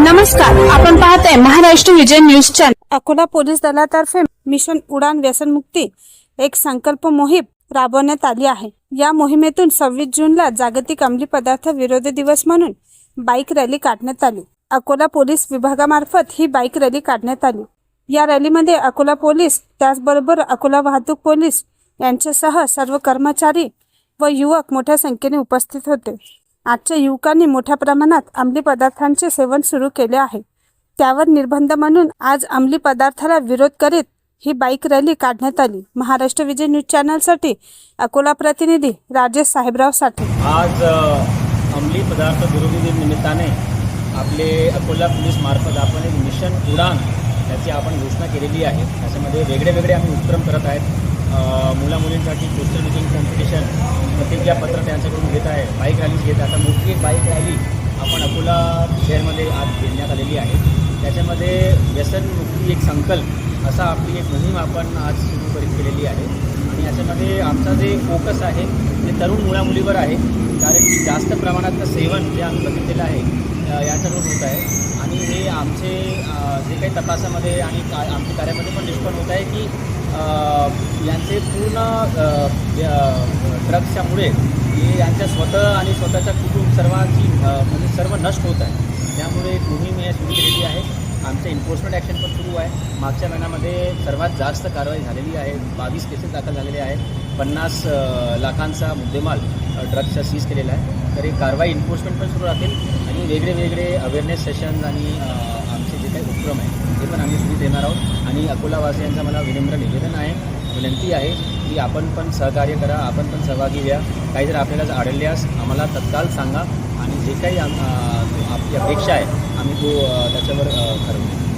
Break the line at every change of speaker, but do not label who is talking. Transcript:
नमस्कार आपण पाहत आहे Maharashtra Vijay news channel. Akola police दलातर्फे मिशन उडान व्यसनमुक्ती एक संकल्प मोहीम राबवण्यात आली आहे. या मोहिमेतून सव्वीस जूनला जागतिक अंमली पदार्थ विरोधी दिवस म्हणून बाईक रॅली काढण्यात आली. अकोला पोलीस विभागामार्फत ही बाईक रॅली काढण्यात आली. या रॅलीमध्ये अकोला पोलीस त्याचबरोबर अकोला वाहतूक पोलीस यांच्यासह सर्व कर्मचारी व युवक मोठ्या संख्येने उपस्थित होते. आजच्या युवकांनी मोठ्या प्रमाणात अंमली पदार्थांचे सेवन सुरू केले आहे. त्यावर निर्बंध म्हणून आज अंमली पदार्थाला विरोध करीत ही बाईक रॅली काढण्यात आली. महाराष्ट्र विजय न्यूज चॅनलसाठी अकोला प्रतिनिधी राजेश साहेबराव साठे.
आज अंमली पदार्थ विरोधी दिन निमित्ताने आपले अकोला पोलीस मार्फत आपण एक मिशन उडान याची आपण घोषणा केलेली आहे. त्याच्यामध्ये वेगळे वेगळे आम्ही उपक्रम करत आहेत. अ, मुलामुलींसाठी पोस्टर रिटिंग कॉम्पिटिशन प्रतिज्ञा पत्र त्यांच्याकडून घेत आहे बाईक रॅलीज घेत आहे. आता मोठी बाईक रॅली आपण अकोला शहरमध्ये आज घेण्यात आलेली आहे. त्याच्यामध्ये व्यसनमुक्ती एक संकल्प असा आपली एक मोहीम आपण आज सुरू करीत केलेली आहे. आणि याच्यामध्ये आमचा जे फोकस आहे ते तरुण मुलामुलीवर आहे कारण की जास्त प्रमाणातलं सेवन जे आम्ही बघितलेलं आहे अ, याच्याकडून होत आहे. आणि हे आमचे जे काही तपासामध्ये आणि का आमच्या कार्यामध्ये पण निष्पन्न होत आहे की यांचे पूर्ण ड्रग्सच्यामुळे हे यांच्या स्वतः आणि स्वतःच्या कुटुंब सर्वांची म्हणजे सर्व नष्ट होत आहे. त्यामुळे एक मोहीम हे सुरू केलेली आहे. आमचं एन्फोर्समेंट ॲक्शन पण सुरू आहे. मागच्या महिन्यामध्ये सर्वात जास्त कारवाई झालेली आहे. बावीस केसेस दाखल झालेले आहेत. पन्नास लाखांचा मुद्देमाल ड्रग्सचा सीज केलेला आहे. तर ही कारवाई एन्फोर्समेंट पण सुरू राहतील आणि वेगळे वेगळे अवेअरनेस सेशन्स आणि आमचे जे काही उपक्रम आहे ते पण आम्ही सुरू देणार आहोत. आणि अकोलावासियांचं मला विनम्र निवेदन आहे विनंती आहे की आपण पण सहकार्य करा आपण पण सहभागी घ्या काही जर आपल्याला आढळल्यास आम्हाला तत्काळ सांगा. आणि जे काही आम- आपली अपेक्षा आहे आम्ही तो त्याच्यावर ठरवू.